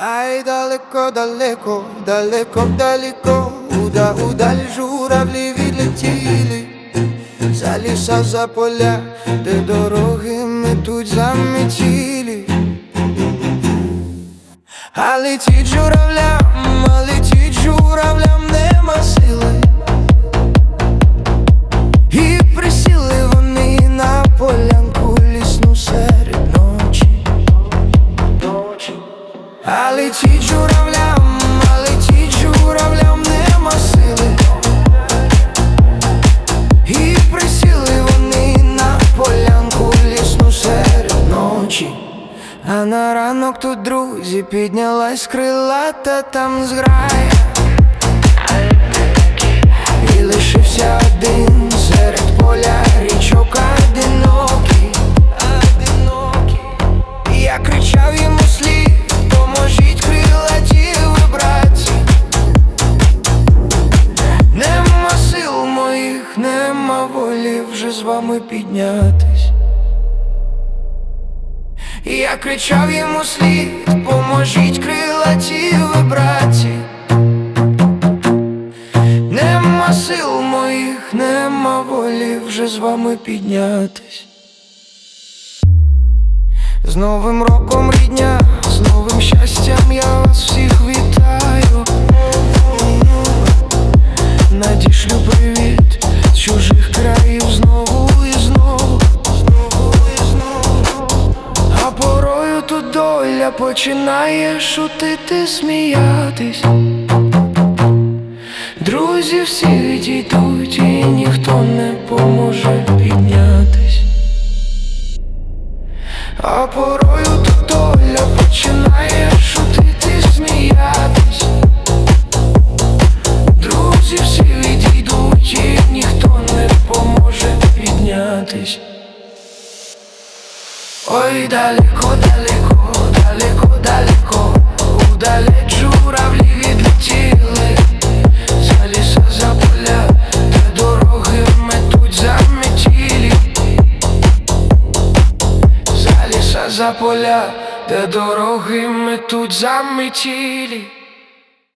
Ай, далеко, далеко, далеко, далеко, уда, удаль журавлі відлетіли, за ліса, за поля, де дороги метуть заметілі. А летить журавлям, А журавлям, а летіть журавлям нема сили. І присіли вони на полянку лісну серед ночі. А на ранок тут друзі піднялась крилата там зграя. І лишився один нема волі вже з вами піднятись. Я кричав йому слід, поможіть крилаті вибраті. Нема сил моїх, нема волі вже з вами піднятись. З Новим роком рідня, з новим щастям я вас всіх вітаю. Надішлю привіт чужих країв знову і знову, знову і знову. А порою тут доля починає шутити, сміятись. Друзі всі відійдуть і ніхто не поможе піднятись. А порою піднятись. Ой, далеко, далеко, далеко, далеко, удалеч журавлі відлетіли, за ліса, за поля, де дороги метуть заметілі, за ліса, за поля, де дороги метуть заметілі.